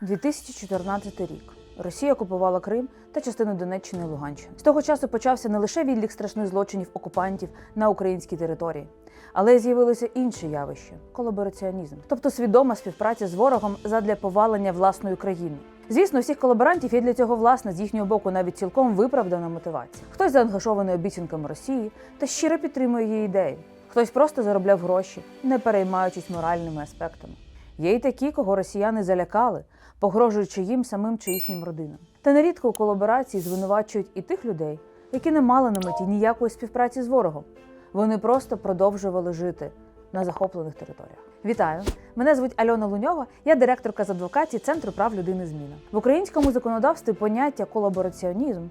2014 рік. Росія окупувала Крим та частину Донеччини і Луганщини. З того часу почався не лише відлік страшних злочинів окупантів на українській території, але й з'явилося інше явище колабораціонізм, тобто свідома співпраця з ворогом задля повалення власної країни. Звісно, всіх колаборантів є для цього власна з їхнього боку навіть цілком виправдана мотивація. Хтось заангажований обіцянками Росії та щиро підтримує її ідеї. Хтось просто заробляв гроші, не переймаючись моральними аспектами. Є й такі, кого росіяни залякали, погрожуючи їм самим чи їхнім родинам. Та нерідко у колаборації звинувачують і тих людей, які не мали на меті ніякої співпраці з ворогом. Вони просто продовжували жити на захоплених територіях. Вітаю! Мене звуть Альона Луньова, я директорка з адвокації Центру прав людини Зміна. В українському законодавстві поняття колабораціонізм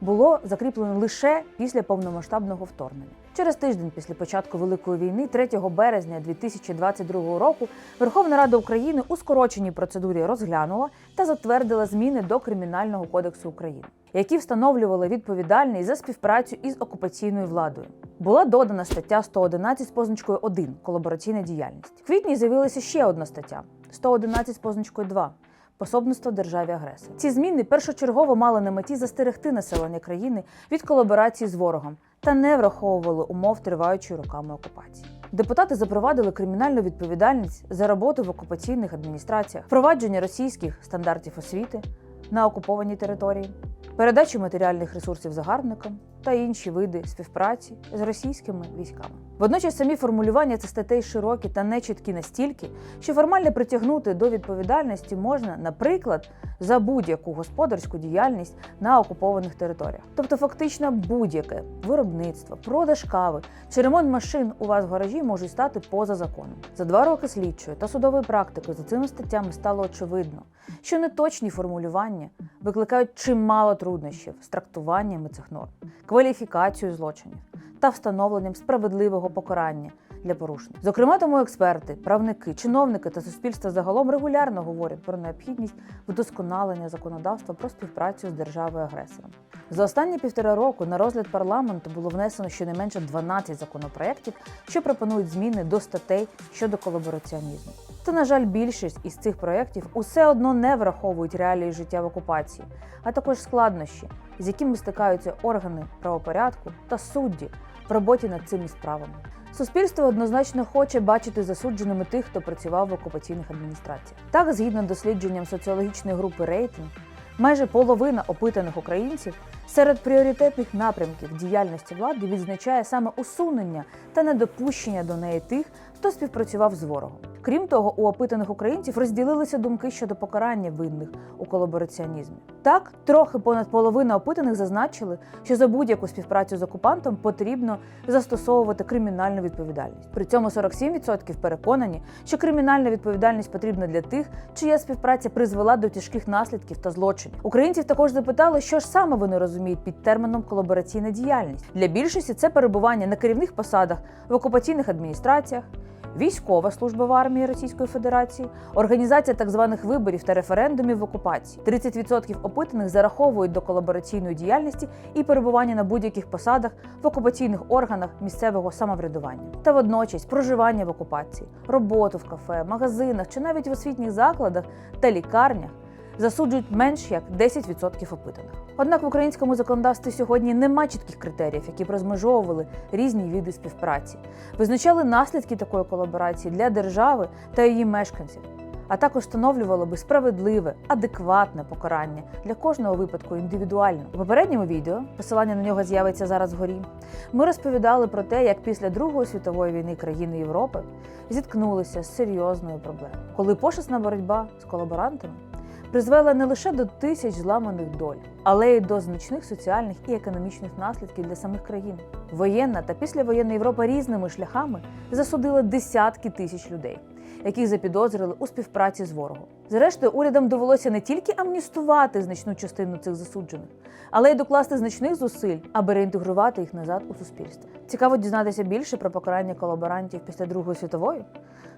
було закріплено лише після повномасштабного вторгнення. Через тиждень після початку Великої війни, 3 березня 2022 року, Верховна Рада України у скороченій процедурі розглянула та затвердила зміни до Кримінального кодексу України, які встановлювали відповідальність за співпрацю із окупаційною владою. Була додана стаття 111 з позначкою 1 колабораційна діяльність. В квітні з'явилася ще одна стаття 111 з позначкою 2 пособництво державі агресору. Ці зміни першочергово мали на меті застерегти населення країни від колаборації з ворогом та не враховували умов триваючої роками окупації. Депутати запровадили кримінальну відповідальність за роботу в окупаційних адміністраціях, впровадження російських стандартів освіти на окупованій території, передачу матеріальних ресурсів загарбникам та інші види співпраці з російськими військами. Водночас самі формулювання цих статей широкі та нечіткі настільки, що формально притягнути до відповідальності можна, наприклад, за будь-яку господарську діяльність на окупованих територіях. Тобто, фактично, будь-яке виробництво, продаж кави чи ремонт машин у вас в гаражі можуть стати поза законом. За два роки слідчої та судової практики за цими статтями стало очевидно, що неточні формулювання викликають чимало труднощів з трактуваннями цих норм, кваліфікацією злочинів та встановленням справедливого покарання для порушників. Зокрема, тому експерти, правники, чиновники та суспільство загалом регулярно говорять про необхідність вдосконалення законодавства про співпрацю з державою агресором. За останні півтора року на розгляд парламенту було внесено щонайменше 12 законопроєктів, що пропонують зміни до статей щодо колабораціонізму. Та, на жаль, більшість із цих проєктів усе одно не враховують реалії життя в окупації, а також складнощі, з якими стикаються органи правопорядку та судді в роботі над цими справами. Суспільство однозначно хоче бачити засудженими тих, хто працював в окупаційних адміністраціях. Так, згідно дослідженням соціологічної групи рейтинг, майже половина опитаних українців серед пріоритетних напрямків діяльності влади відзначає саме усунення та недопущення до неї тих, хто співпрацював з ворогом. Крім того, у опитаних українців розділилися думки щодо покарання винних у колабораціонізмі. Так, трохи понад половина опитаних зазначили, що за будь-яку співпрацю з окупантом потрібно застосовувати кримінальну відповідальність. При цьому 47% переконані, що кримінальна відповідальність потрібна для тих, чия співпраця призвела до тяжких наслідків та злочинів. Українців також запитали, що ж саме вони розуміють під терміном колабораційна діяльність. Для більшості це перебування на керівних посадах в окупаційних адміністраціях. Військова служба в армії Російської Федерації, організація так званих виборів та референдумів в окупації. 30% опитаних зараховують до колабораційної діяльності і перебування на будь-яких посадах в окупаційних органах місцевого самоврядування. Та водночас проживання в окупації, роботу в кафе, магазинах чи навіть в освітніх закладах та лікарнях засуджують менш як 10% опитаних. Однак в українському законодавстві сьогодні нема чітких критеріїв, які б розмежовували різні види співпраці, визначали наслідки такої колаборації для держави та її мешканців. А також встановлювало би справедливе, адекватне покарання для кожного випадку індивідуально. У попередньому відео, посилання на нього з'явиться зараз вгорі, ми розповідали про те, як після Другої світової війни країни Європи зіткнулися з серйозною проблемою, коли пошесна боротьба з колаборантами призвела не лише до тисяч зламаних доль, але й до значних соціальних і економічних наслідків для самих країн. Воєнна та післявоєнна Європа різними шляхами засудила десятки тисяч людей, яких запідозрили у співпраці з ворогом. Зрештою, урядам довелося не тільки амністувати значну частину цих засуджених, але й докласти значних зусиль, аби реінтегрувати їх назад у суспільство. Цікаво дізнатися більше про покарання колаборантів після Другої світової.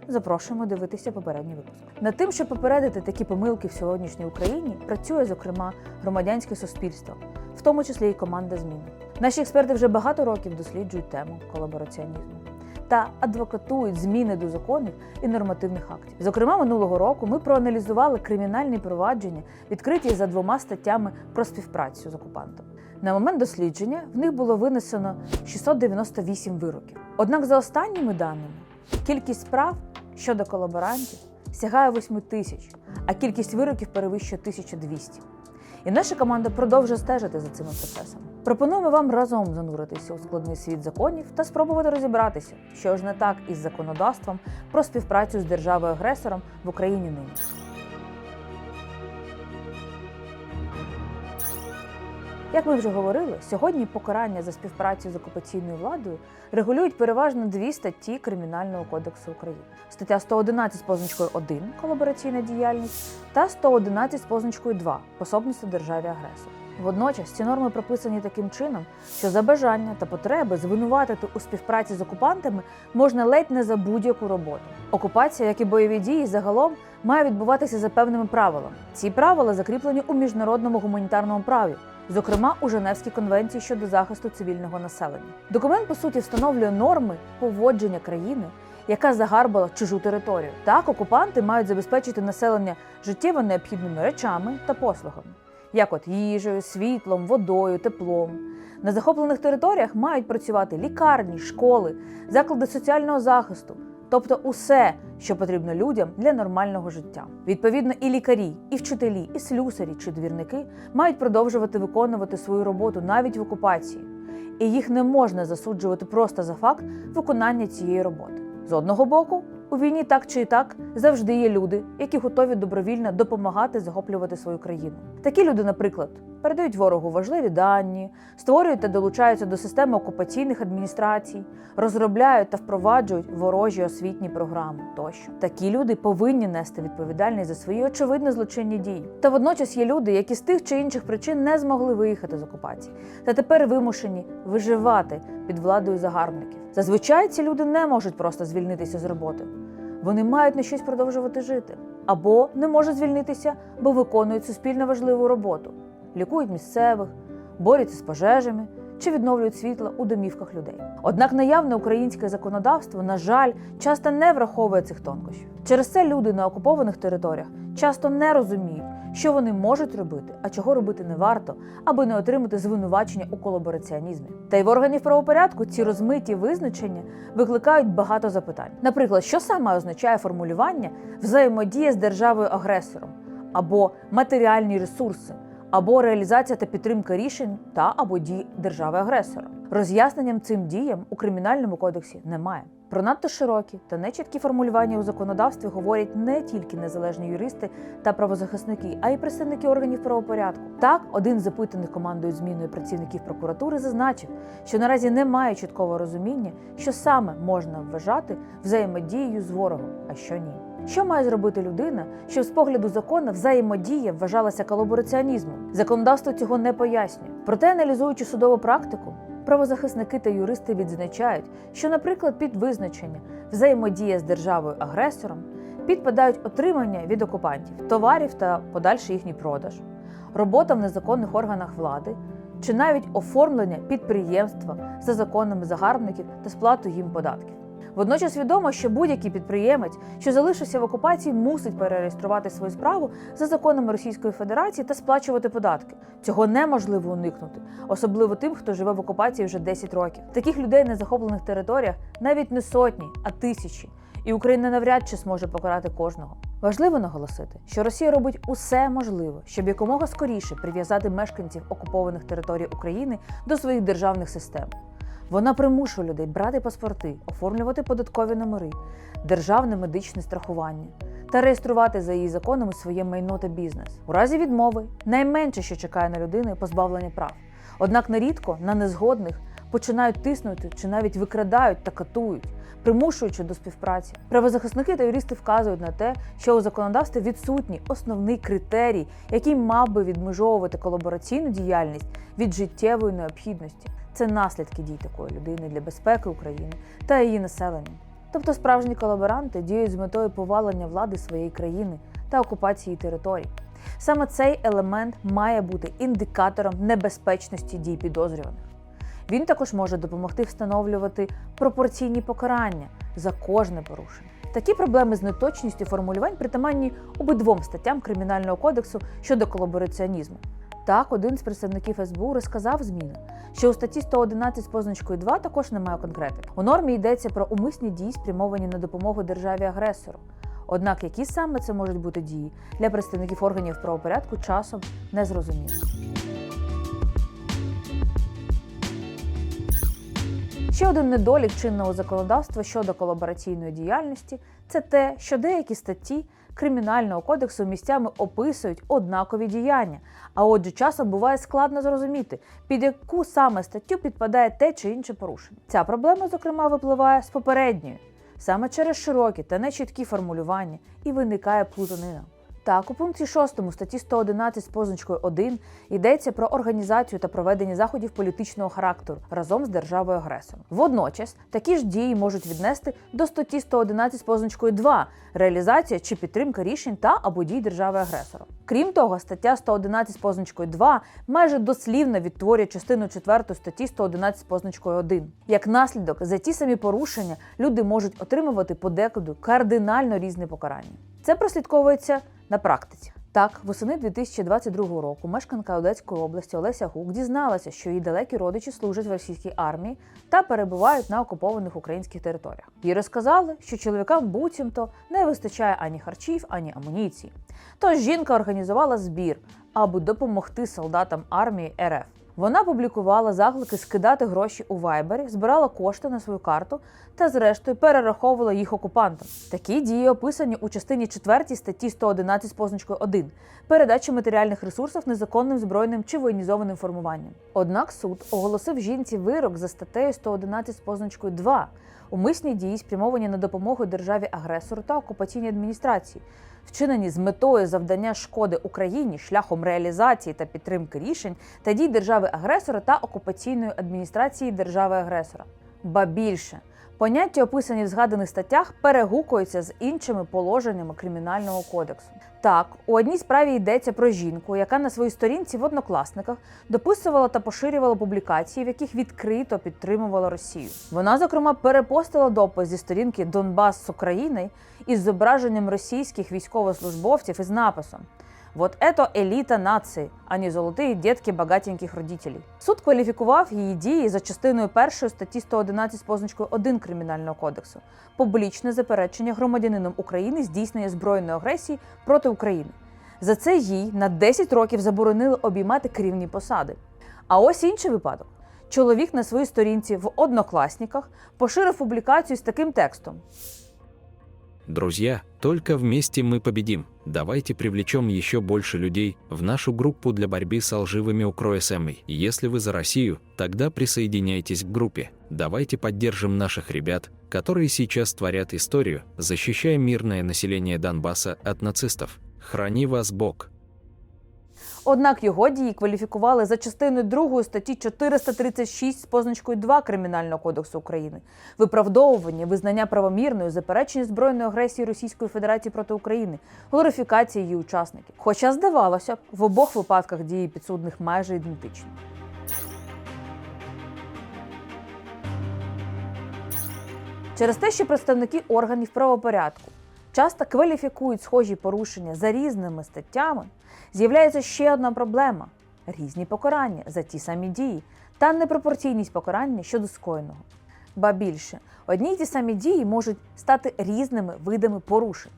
Запрошуємо дивитися попередній випуск. Над тим, щоб попередити такі помилки в сьогоднішній Україні, працює зокрема громадянське суспільство, в тому числі і команда зміни. Наші експерти вже багато років досліджують тему колабораціонізму та адвокатують зміни до законів і нормативних актів. Зокрема, минулого року ми проаналізували кримінальні провадження, відкриті за двома статтями про співпрацю з окупантом. На момент дослідження в них було винесено 698 вироків. Однак, за останніми даними, кількість справ щодо колаборантів сягає 8 тисяч, а кількість вироків перевищує 1200. І наша команда продовжує стежити за цими процесами. Пропонуємо вам разом зануритися у складний світ законів та спробувати розібратися, що ж не так із законодавством про співпрацю з державою-агресором в Україні нині. Як ми вже говорили, сьогодні покарання за співпрацю з окупаційною владою регулюють переважно дві статті Кримінального кодексу України: стаття 111 з позначкою 1 колабораційна діяльність та 111 з позначкою 2 пособництво державі агресору. Водночас ці норми прописані таким чином, що за бажання та потреби звинуватити у співпраці з окупантами можна ледь не за будь-яку роботу. Окупація, як і бойові дії, загалом має відбуватися за певними правилами. Ці правила закріплені у міжнародному гуманітарному праві, зокрема у Женевській конвенції щодо захисту цивільного населення. Документ по суті встановлює норми поводження країни, яка загарбала чужу територію. Так, окупанти мають забезпечити населення життєво необхідними речами та послугами, як от їжею, світлом, водою, теплом. На захоплених територіях мають працювати лікарні, школи, заклади соціального захисту, тобто усе, що потрібно людям для нормального життя. Відповідно, і лікарі, і вчителі, і слюсарі чи двірники мають продовжувати виконувати свою роботу навіть в окупації, і їх не можна засуджувати просто за факт виконання цієї роботи. З одного боку, у війні так чи так завжди є люди, які готові добровільно допомагати захоплювати свою країну. Такі люди, наприклад, передають ворогу важливі дані, створюють та долучаються до системи окупаційних адміністрацій, розробляють та впроваджують ворожі освітні програми тощо. Такі люди повинні нести відповідальність за свої очевидно злочинні дії. Та водночас є люди, які з тих чи інших причин не змогли виїхати з окупації, та тепер вимушені виживати під владою загарбників. Зазвичай ці люди не можуть просто звільнитися з роботи. Вони мають на щось продовжувати жити або не можуть звільнитися, бо виконують суспільно важливу роботу, лікують місцевих, борються з пожежами чи відновлюють світло у домівках людей. Однак наявне українське законодавство, на жаль, часто не враховує цих тонкощів. Через це люди на окупованих територіях часто не розуміють, що вони можуть робити, а чого робити не варто, аби не отримати звинувачення у колабораціонізмі. Та й в органів правопорядку ці розмиті визначення викликають багато запитань. Наприклад, що саме означає формулювання взаємодія з державою агресором або матеріальні ресурси, або реалізація та підтримка рішень та або дій держави-агресора. Роз'ясненням цим діям у кримінальному кодексі немає. Про надто широкі та нечіткі формулювання у законодавстві говорять не тільки незалежні юристи та правозахисники, а й представники органів правопорядку. Так, один з запитаних командою зміною працівників прокуратури зазначив, що наразі немає чіткого розуміння, що саме можна вважати взаємодією з ворогом, а що ні. Що має зробити людина, щоб з погляду закону взаємодія вважалася колабораціонізмом? Законодавство цього не пояснює. Проте, аналізуючи судову практику, правозахисники та юристи відзначають, що, наприклад, під визначення взаємодія з державою-агресором підпадають отримання від окупантів товарів та подальший їхній продаж, робота в незаконних органах влади. Чи навіть оформлення підприємства за законами загарбників та сплату їм податків. Водночас відомо, що будь-який підприємець, що залишився в окупації, мусить перереєструвати свою справу за законами Російської Федерації та сплачувати податки. Цього неможливо уникнути, особливо тим, хто живе в окупації вже 10 років. Таких людей на захоплених територіях навіть не сотні, а тисячі. І Україна навряд чи зможе покарати кожного. Важливо наголосити, що Росія робить усе можливе, щоб якомога скоріше прив'язати мешканців окупованих територій України до своїх державних систем. Вона примушує людей брати паспорти, оформлювати податкові номери, державне медичне страхування та реєструвати за її законами своє майно та бізнес. У разі відмови найменше, що чекає на людини, позбавлення прав. Однак нерідко на незгодних починають тиснути чи навіть викрадають та катують, примушуючи до співпраці. Правозахисники та юристи вказують на те, що у законодавстві відсутній основний критерій, який мав би відмежовувати колабораційну діяльність від життєвої необхідності. Це наслідки дій такої людини для безпеки України та її населення. Тобто справжні колаборанти діють з метою повалення влади своєї країни та окупації територій. Саме цей елемент має бути індикатором небезпечності дій підозрюваних. Він також може допомогти встановлювати пропорційні покарання за кожне порушення. Такі проблеми з неточністю формулювань притаманні обидвом статтям Кримінального кодексу щодо колабораціонізму. Так, один з представників СБУ розказав зміни, що у статті 111 з позначкою 2 також немає конкретики. У нормі йдеться про умисні дії, спрямовані на допомогу державі-агресору. Однак, які саме це можуть бути дії для представників органів правопорядку, часом не зрозуміло. Ще один недолік чинного законодавства щодо колабораційної діяльності це те, що деякі статті Кримінального кодексу місцями описують однакові діяння, а отже, часом буває складно зрозуміти, під яку саме статтю підпадає те чи інше порушення. Ця проблема, зокрема, випливає з попередньої, саме через широкі та нечіткі формулювання, і виникає плутанина. Так, у пункті 6 статті 111 з позначкою 1 йдеться про організацію та проведення заходів політичного характеру разом з державою агресором. Водночас такі ж дії можуть віднести до статті 111 з позначкою 2 реалізація чи підтримка рішень та або дій держави агресора. Крім того, стаття 111 з позначкою 2 майже дослівно відтворює частину 4 статті 111 з позначкою 1. Як наслідок, за ті самі порушення люди можуть отримувати подекуди кардинально різне покарання. Це прослідковується на практиці. Так, восени 2022 року мешканка Одеської області Олеся Гук дізналася, що її далекі родичі служать в російській армії та перебувають на окупованих українських територіях. Їй розказали, що чоловікам буцімто не вистачає ані харчів, ані амуніції. Тож жінка організувала збір, аби допомогти солдатам армії РФ. Вона публікувала заклики скидати гроші у Вайбері, збирала кошти на свою карту та, зрештою, перераховувала їх окупантам. Такі дії описані у частині 4 статті 111 з позначкою 1 передача матеріальних ресурсів незаконним збройним чи воєнізованим формуванням. Однак суд оголосив жінці вирок за статтею 111 з позначкою 2 умисні дії, спрямовані на допомогу державі агресору та окупаційній адміністрації, вчинені з метою завдання шкоди Україні шляхом реалізації та підтримки рішень та дій держави агресора та окупаційної адміністрації держави агресора. Ба більше поняття, описані в згаданих статтях, перегукуються з іншими положеннями кримінального кодексу. Так, у одній справі йдеться про жінку, яка на своїй сторінці в однокласниках дописувала та поширювала публікації, в яких відкрито підтримувала Росію. Вона, зокрема, перепостила допис зі сторінки Донбас з України із зображенням російських військовослужбовців із написом. Вот это еліта нації, а не золоті дітки багатеньких родителей. Суд кваліфікував її дії за частиною першої статті 111 з позначкою 1 Кримінального кодексу публічне заперечення громадянином України здійснення збройної агресії проти України. За це їй на 10 років заборонили обіймати керівні посади. А ось інший випадок. Чоловік на своїй сторінці в однокласниках поширив публікацію з таким текстом: Друзья, только вместе мы победим. Давайте привлечем еще больше людей в нашу группу для борьбы с лживыми укроесами. Если вы за Россию, тогда присоединяйтесь к группе. Давайте поддержим наших ребят, которые сейчас творят историю, защищая мирное население Донбасса от нацистов. Храни вас Бог. Однак його дії кваліфікували за частиною 2 статті 436 з позначкою 2 Кримінального кодексу України виправдовування, визнання правомірною, заперечення збройної агресії Російської Федерації проти України, глорифікація її учасників. Хоча здавалося б, в обох випадках дії підсудних майже ідентичні. Через те, що представники органів правопорядку часто кваліфікують схожі порушення за різними статтями, з'являється ще одна проблема: різні покарання за ті самі дії та непропорційність покарання щодо скоєного. Ба більше, одні й ті самі дії можуть стати різними видами порушень.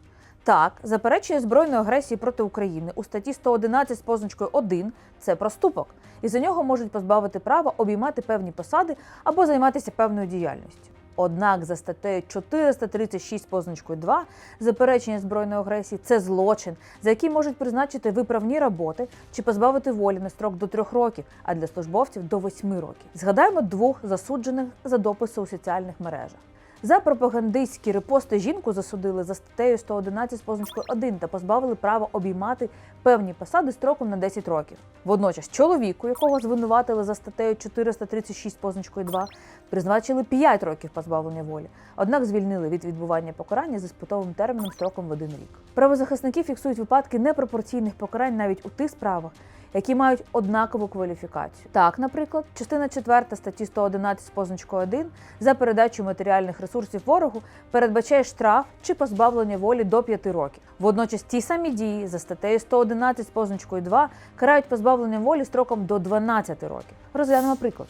Так, заперечення збройної агресії проти України у статті 111 з позначкою 1 це проступок, і за нього можуть позбавити права обіймати певні посади або займатися певною діяльністю. Однак за статтею 436 з позначкою 2 заперечення збройної агресії це злочин, за який можуть призначити виправні роботи чи позбавити волі на строк до трьох років, а для службовців до восьми років. Згадаємо двох засуджених за дописи у соціальних мережах. За пропагандистські репости жінку засудили за статтею 111 з позначкою 1 та позбавили права обіймати певні посади строком на 10 років. Водночас чоловіку, якого звинуватили за статтею 436 з позначкою 2, призначили 5 років позбавлення волі, однак звільнили від відбування покарання з іспитовим терміном строком в один рік. Правозахисники фіксують випадки непропорційних покарань навіть у тих справах, які мають однакову кваліфікацію. Так, наприклад, частина 4 статті 111 з позначкою 1 за передачу матеріальних ресурсів ворогу передбачає штраф чи позбавлення волі до 5 років. Водночас ті самі дії за статтею 111 з позначкою 2 карають позбавленням волі строком до 12 років. Розглянемо приклад.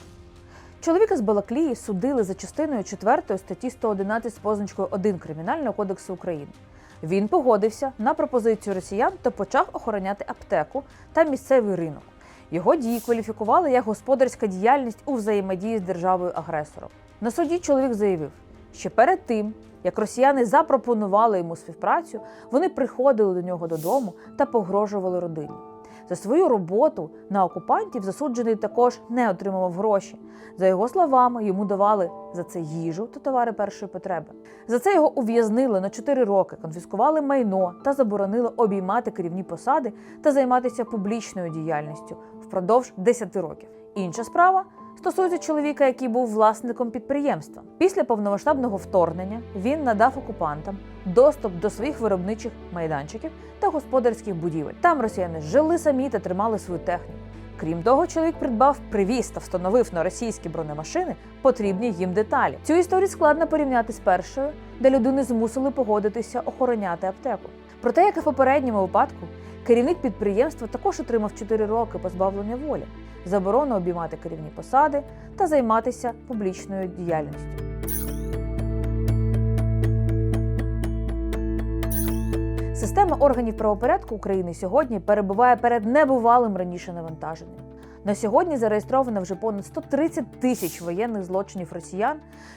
Чоловіка з Балаклії судили за частиною 4 статті 111 з позначкою 1 Кримінального кодексу України. Він погодився на пропозицію росіян та почав охороняти аптеку та місцевий ринок. Його дії кваліфікували як господарська діяльність у взаємодії з державою агресором. На суді чоловік заявив, що перед тим, як росіяни запропонували йому співпрацю, вони приходили до нього додому та погрожували родині. За свою роботу на окупантів засуджений також не отримував гроші. За його словами, йому давали за це їжу та товари першої потреби. За це його ув'язнили на 4 роки, конфіскували майно та заборонили обіймати керівні посади та займатися публічною діяльністю впродовж 10 років. Інша справа стосується чоловіка, який був власником підприємства. Після повномасштабного вторгнення він надав окупантам доступ до своїх виробничих майданчиків та господарських будівель. Там росіяни жили самі та тримали свою техніку. Крім того, чоловік придбав, привіз та встановив на російські бронемашини потрібні їм деталі. Цю історію складно порівняти з першою, де людини змусили погодитися охороняти аптеку. Проте, як і в попередньому випадку, керівник підприємства також отримав 4 роки позбавлення волі, заборону обіймати керівні посади та займатися публічною діяльністю. Система органів правопорядку України сьогодні перебуває перед небувалим раніше навантаженням. На сьогодні зареєстровано вже понад 130 тисяч воєнних злочинів росіян,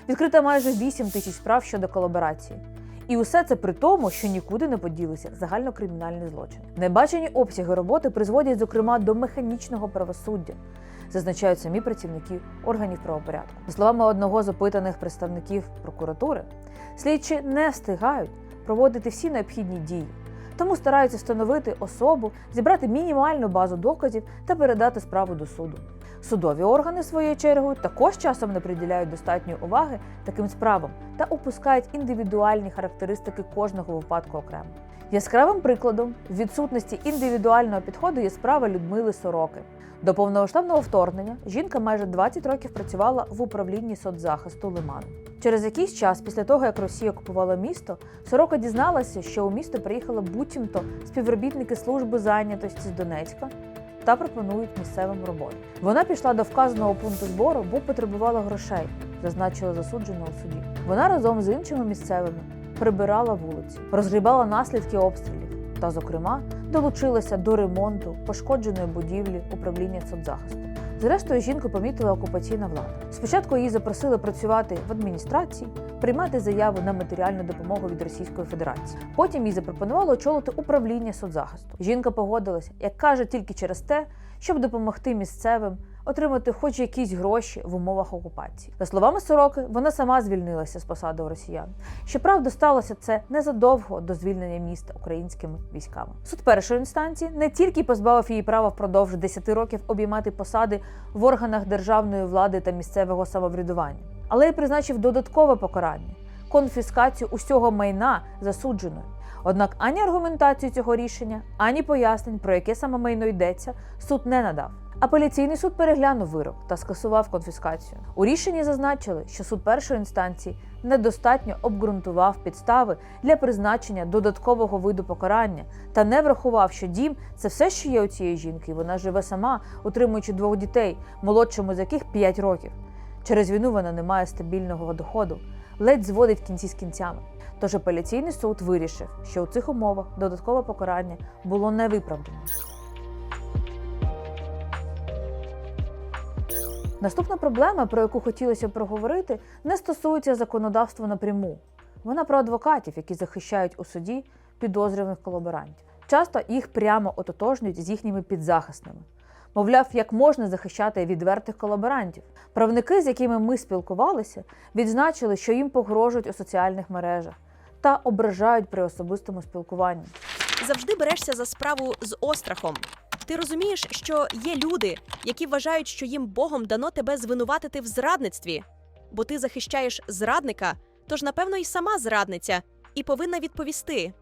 відкрито майже 8 тисяч справ щодо колаборації. І усе це при тому, що нікуди не поділися загальнокримінальні злочини. Небачені обсяги роботи призводять, зокрема, до механічного правосуддя, зазначають самі працівники органів правопорядку. За словами одного з опитаних представників прокуратури, слідчі не встигають проводити всі необхідні дії, тому стараються встановити особу, зібрати мінімальну базу доказів та передати справу до суду. Судові органи, своєю чергою, також часом не приділяють достатньої уваги таким справам та упускають індивідуальні характеристики кожного випадку окремо. Яскравим прикладом відсутності індивідуального підходу є справа Людмили Сороки. До повномасштабного вторгнення жінка майже 20 років працювала в управлінні соцзахисту Лиману. Через якийсь час, після того як Росія окупувала місто, Сорока дізналася, що у місто приїхали буцімто співробітники служби зайнятості з Донецька та пропонують місцевим роботу. Вона пішла до вказаного пункту збору, бо потребувала грошей, зазначила засуджена у суді. Вона разом з іншими місцевими прибирала вулиці, розгрібала наслідки обстрілів та, зокрема, долучилася до ремонту пошкодженої будівлі управління соцзахисту. Зрештою, жінку помітила окупаційна влада. Спочатку її запросили працювати в адміністрації, приймати заяви на матеріальну допомогу від Російської Федерації. Потім їй запропонували очолити управління соцзахисту. Жінка погодилася, як каже, тільки через те, щоб допомогти місцевим отримати хоч якісь гроші в умовах окупації. За словами Сороки, вона сама звільнилася з посади росіян. Щоправда, сталося це незадовго до звільнення міста українськими військами. Суд першої інстанції не тільки позбавив її права впродовж 10 років обіймати посади в органах державної влади та місцевого самоврядування, але й призначив додаткове покарання конфіскацію усього майна засудженої. Однак ані аргументацію цього рішення, ані пояснень, про яке саме майно йдеться, суд не надав. Апеляційний суд переглянув вирок та скасував конфіскацію. У рішенні зазначили, що суд першої інстанції недостатньо обґрунтував підстави для призначення додаткового виду покарання та не врахував, що дім це все, що є у цієї жінки. Вона живе сама, утримуючи двох дітей, молодшому з яких 5 років. Через війну вона не має стабільного доходу, ледь зводить кінці з кінцями. Тож апеляційний суд вирішив, що у цих умовах додаткове покарання було невиправдане. Наступна проблема, про яку хотілося б проговорити, не стосується законодавства напряму. Вона про адвокатів, які захищають у суді підозрюваних колаборантів. Часто їх прямо ототожнюють з їхніми підзахисними. Мовляв, як можна захищати відвертих колаборантів. Правники, з якими ми спілкувалися, відзначили, що їм погрожують у соціальних мережах та ображають при особистому спілкуванні. завжди берешся за справу з острахом. Ти розумієш, що є люди, які вважають, що їм Богом дано тебе звинуватити в зрадництві, бо ти захищаєш зрадника, тож, напевно, і сама зрадниця, і повинна відповісти.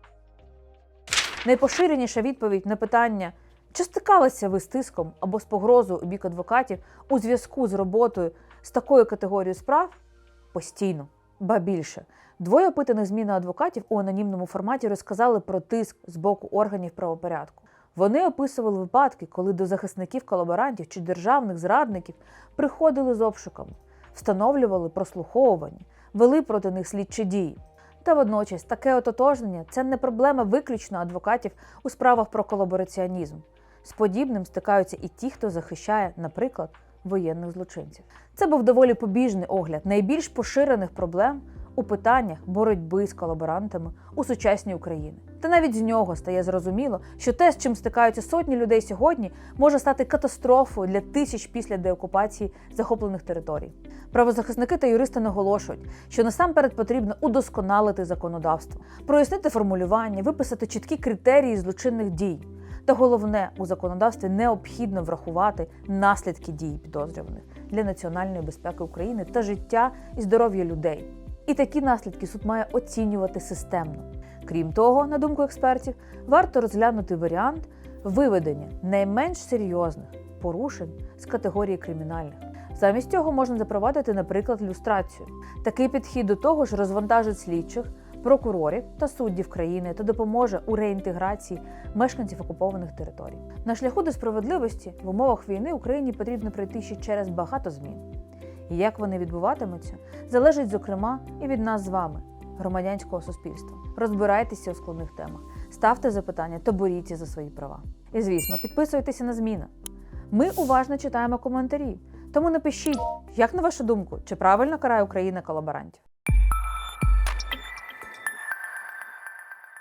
Найпоширеніша відповідь на питання, Чи стикалися ви з тиском або з погрозою у бік адвокатів у зв'язку з роботою з такою категорією справ? Постійно, ба більше. Двоє опитаних зміни адвокатів у анонімному форматі розказали про тиск з боку органів правопорядку. Вони описували випадки, коли до захисників колаборантів чи державних зрадників приходили з обшуками, встановлювали прослуховування, вели проти них слідчі дії. Та водночас таке ототожнення це не проблема виключно адвокатів у справах про колабораціонізм. З подібним стикаються і ті, хто захищає, наприклад, воєнних злочинців. Це був доволі побіжний огляд найбільш поширених проблем у питаннях боротьби з колаборантами у сучасній Україні. Та навіть з нього стає зрозуміло, що те, з чим стикаються сотні людей сьогодні, може стати катастрофою для тисяч після деокупації захоплених територій. Правозахисники та юристи наголошують, що насамперед потрібно удосконалити законодавство, прояснити формулювання, виписати чіткі критерії злочинних дій. Та головне, у законодавстві необхідно врахувати наслідки дій підозрюваних для національної безпеки України та життя і здоров'я людей. І такі наслідки суд має оцінювати системно. Крім того, на думку експертів, варто розглянути варіант виведення найменш серйозних порушень з категорії кримінальних. Замість цього можна запровадити, наприклад, люстрацію. Такий підхід до того ж розвантажить слідчих, прокурорів та суддів країни та допоможе у реінтеграції мешканців окупованих територій. На шляху до справедливості в умовах війни Україні потрібно пройти ще через багато змін. І як вони відбуватимуться, залежить, зокрема, і від нас з вами, громадянського суспільства. Розбирайтеся у складних темах, ставте запитання та боріться за свої права. І звісно, підписуйтеся на зміни. Ми уважно читаємо коментарі. Тому напишіть, як на вашу думку, чи правильно карає Україна колаборантів.